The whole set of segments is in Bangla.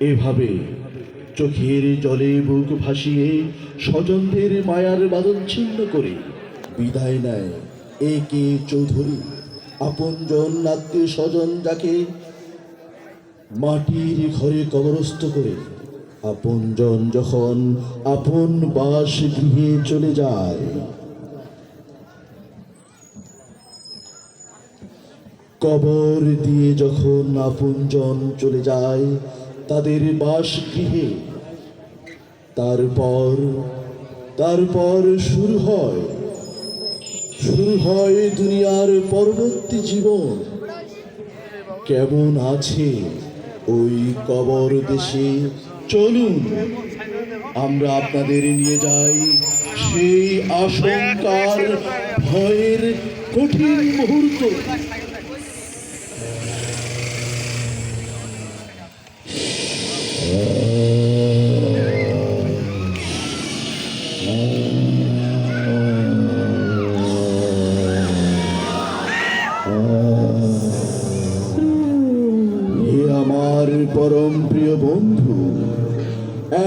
এভাবে চোখের জলে বুক ভাসিয়ে স্বজনদের মায়ার বাদল ছিন্ন করে বিদায় নেয় এ কে চৌধুরী। আপনজন আত্মীয় স্বজন যাকে মাটির ঘরে কবরস্থ করে। আপনজন যখন আপন বাস গৃহে চলে যায়। কবর দিয়ে যখন আপনজন চলে যায় তাদের বাসগৃহে তারপর তারপর শুরু হয়। শুরু হয় দুনিয়ার পরবর্তী জীবন। কেমন আছে ওই কবর দেশে? চলুন, আমরা আপনাদের নিয়ে যাই সেই আশঙ্কার ভয়ের কঠিন মুহূর্ত। আমার পরম প্রিয় বন্ধু,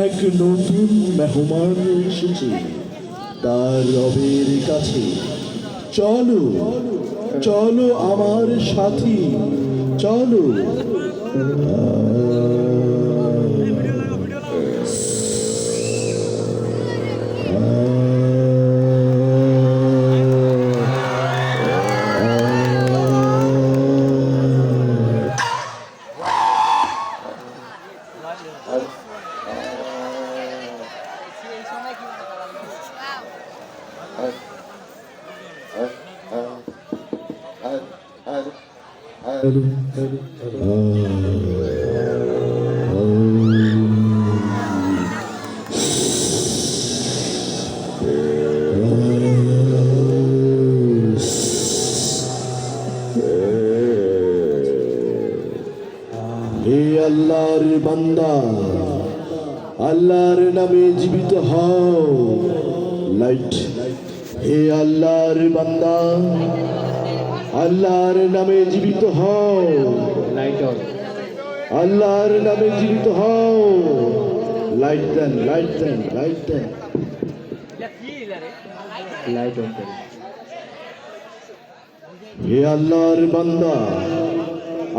এক নতুন মেহমান এসেছে। তার রবের কাছে, চলো চলো আমার সাথী, চলো। বান্দা আল্লাহর নামে জীবিত হও। লাইট হে আল্লাহর বান্দা। আল্লাহর নামে জীবিত হও। আল্লাহর নামে জীবিত হও। লাইট দেন লাইট দেন লাইট দেন লাইট অন করুন হে আল্লাহর বান্দা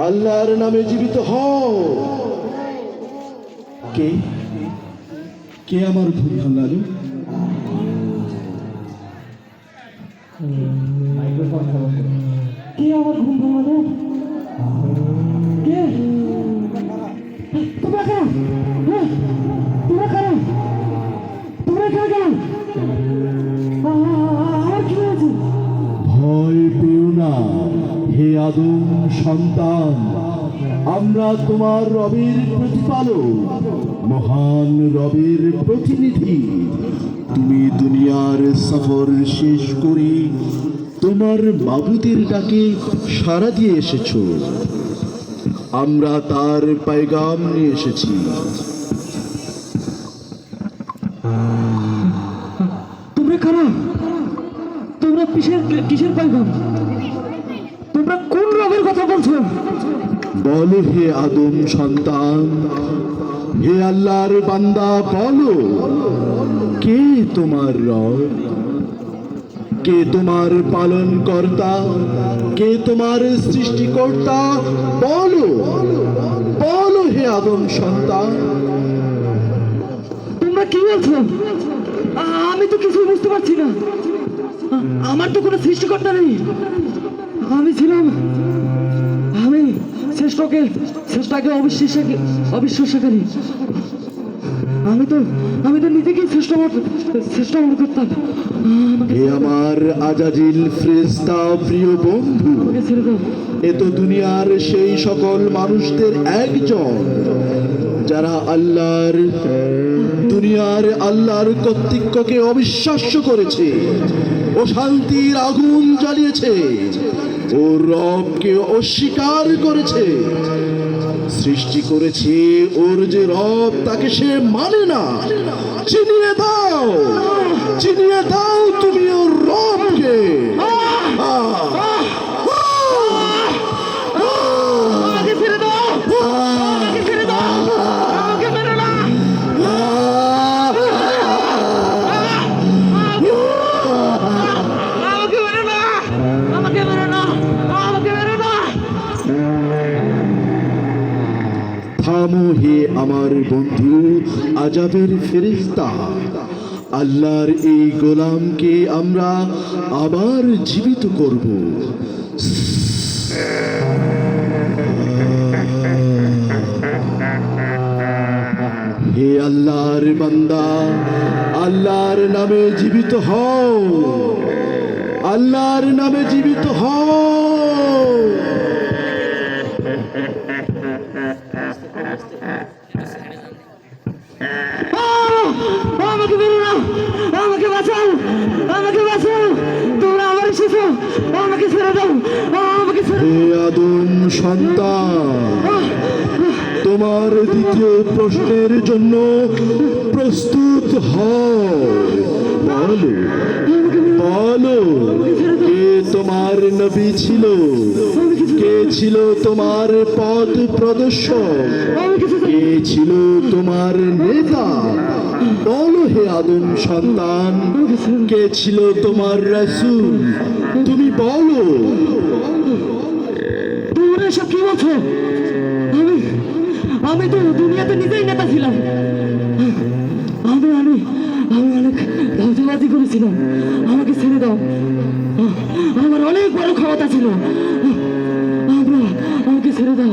আল্লাহর নামে জীবিত হও। কে? কে আমার ঘুম ভাঙালো? কে আমার ঘুম ভাঙালো? কে? ভয় পেও না, হে আদম সন্তান। আমরা তোমার রবের প্রতিপালক, মহান রবের প্রতিনিধি। তুমি দুনিয়ার সফর শেষ করে তোমার বাবুদের ডাকে সাড়া দিয়ে এসেছ। আমরা তার পায়গাম নিয়ে এসেছি। তোমরা কারা? তোমরা কিসের কিসের পাইগাম বলো হে আদম সন্তান। হে আল্লাহর বান্দা, বলো, কে তোমার রব? কে তোমার পালন কর্তা কে তোমার সৃষ্টিকর্তা? বলো বলো হে আদম সন্তান। তোমরা কি বলছো আমি তো কিছু বুঝতে পারছি না। আমার তো কোনো সৃষ্টিকর্তা নেই। অবিশ্বাস অবিশ্বাসকারী আমি তো আমি তো নিজেকেই শ্রেষ্ঠ শ্রেষ্ঠ মনে করতাম। হে আমার আজাজিল ফ্রেস্তা প্রিয় বন্ধু এ তো দুনিয়ার সেই সকল মানুষদের একজন যারা আল্লাহর দুনিয়ার আল্লাহর কর্তৃত্বকে অবিশ্বাস্য করেছে ও শান্তির আগুন জ্বালিয়েছে ও রবকে অস্বীকার করেছে সৃষ্টি করেছে ওর যে রব, তাকে সে মানে না চিনিয়ে দাও চিনিয়ে দাও তুমি ওর রবকে আহ! আজাবের ফেরিস্তা আল্লাহর এই গোলামকে আমরা আবার জীবিত করব হে আল্লাহর বান্দা আল্লাহর নামে জীবিত হও আল্লাহর নামে জীবিত হও! আমাকে বেরো না। আমাকে বাঁচাও। আমাকে বাঁচাও। তোমরা আমার এসেছ আমাকে ছেড়ে দাও। আমাকে আদম সন্তান, তোমার দ্বিতীয় প্রশ্নের জন্য প্রস্তুত হও। বলো বলো, কে তোমার নবী ছিল? কে ছিল তোমার পথ প্রদর্শক? কে ছিল তোমার নেতা? বলো, হে আদম সন্তান, কে ছিল তোমার রাসূল? তুমি বলো। তোমরা এসব কি বলছো? আমি আমি তো দুনিয়াতে নিজেই নেতা ছিলাম। আমি আমি আমি অনেক ধ্বজাবাজি করেছিলাম। আমাকে ছেড়ে দাও। আমার অনেক বড় ক্ষমতা ছিল। আমাকে ছেড়ে দাও।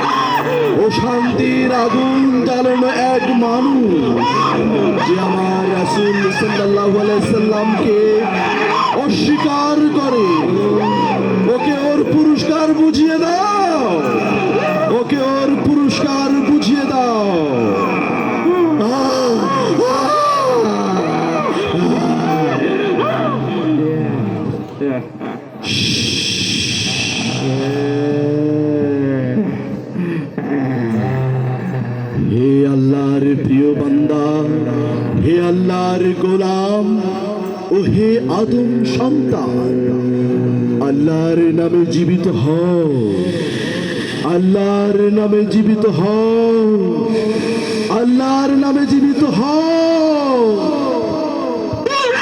ও শান্তির আগুন জ্বালানো এক মানুষ যে আমার রাসূল আলাইহি সাল্লামকে অস্বীকার করে। ওকে ওর পুরস্কার বুঝিয়ে দাও। ওকে ওর পুরস্কার বুঝিয়ে দাও। আহ! আদম সন্তান। আল্লাহর নামে জীবিত হও। আল্লাহর নামে জীবিত হও। আল্লাহর নামে জীবিত হও। তোমরা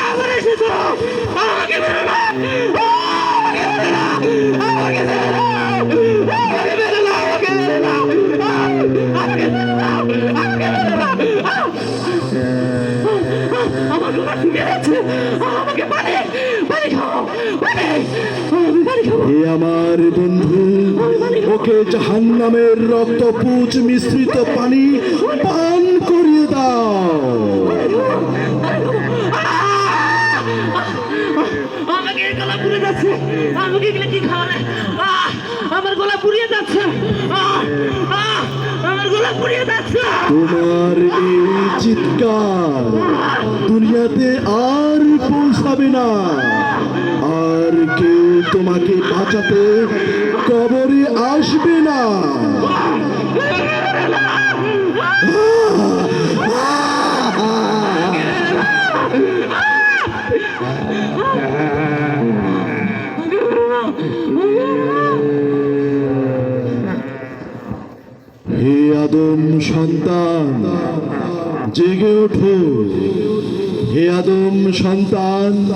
হে আমার বন্ধু, ওকে জাহান্নামের রক্তপুচ মিশ্রিত পানি পান করিয়ে দাও আমাকে গলা পুড়ে যাচ্ছে আমার গলা পুড়িয়ে যাচ্ছে আহ! আহ! তোমার এই চিৎকার দুনিয়াতে আর পৌঁছাবে না। আর কেউ তোমাকে বাঁচাতে কবরে আসবে না। সন্তান। জেগে ওঠো। হে আদম সন্তান,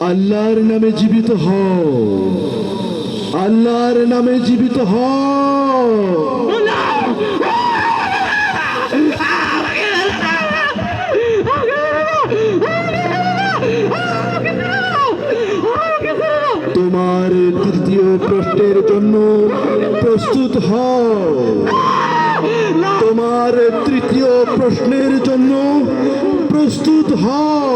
আল্লাহর নামে জীবিত হও। আল্লাহর নামে জীবিত হও। তোমার তৃতীয় প্রশ্নের জন্য প্রস্তুত হও। তোমার তৃতীয় প্রশ্নের জন্য প্রস্তুত হও।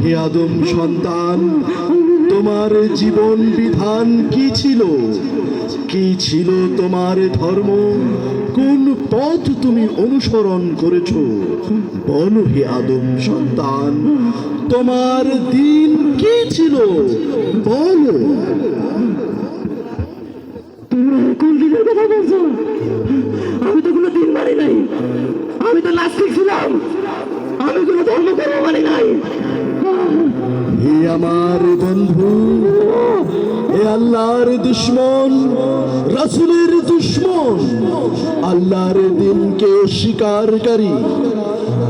হে আদম সন্তান, তোমার জীবন বিধান কি ছিল? কি ছিল তোমার ধর্ম? কোন পথ তুমি অনুসরণ করেছ? বলো হে আদম সন্তান, তোমার দিন কি ছিল? বলো। কোন কথা বলছো? আমি তো কোনো দিন মানি নাই। আমি তো নাস্তিক ছিলাম। আমি কোনো ধর্ম কর্ম মানি নাই। হে আমার বন্ধু, হে আল্লাহর দুশ্মন, রাসুলের দুশ্মন, আল্লাহর দিনকে অস্বীকারী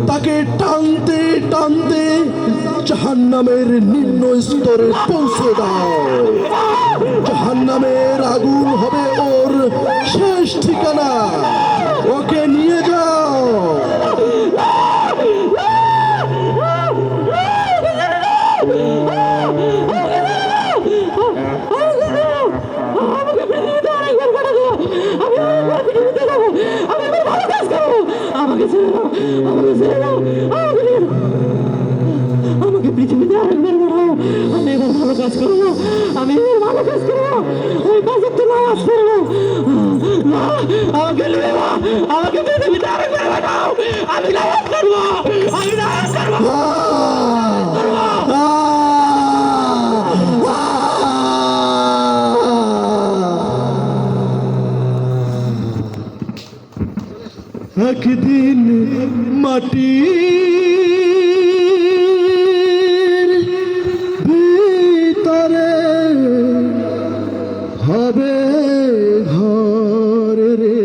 তাকে টানতে টানতে জাহান্নামের নিম্ন স্তরে পৌঁছে দাও জাহান্নামের আগুন হবে ওর শেষ ঠিকানা ওকে নিয়ে যাও আমাকে আমাকে পৃথিবীতে আরেকবার বাড়াও আমি এবার ভালো কাজ করব। আমি এবার ভালো কাজ করব। ওই পাশের তো নামাজ পড়ব আমাকে যাও। আমাকে পৃথিবীতে আরেকবার বাড়াও আমি নামাজ করব আমি নামাজ করব একদিন মাটি ভিতরে হবে ঘর রে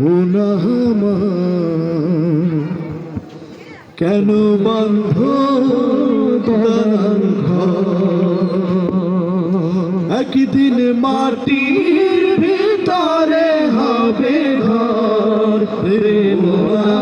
গুনামা কেন বন্ধ একদিন মাটির ভিতরে হবে ঘর রে মোরা।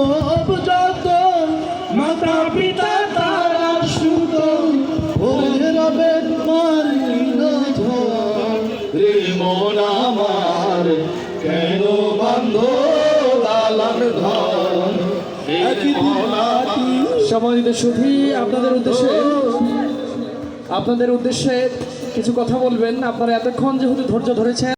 বান্ধব যত মাতা পিতা তারা সুত রবে মারিল রে মন আমার কেন বান্ধ দালান ঘর সম্মানিত সুধী আপনাদের উদ্দেশ্যে আপনাদের উদ্দেশ্যে কিছু কথা বলবেন। আপনারা এতক্ষণ যেহেতু ধৈর্য ধরেছেন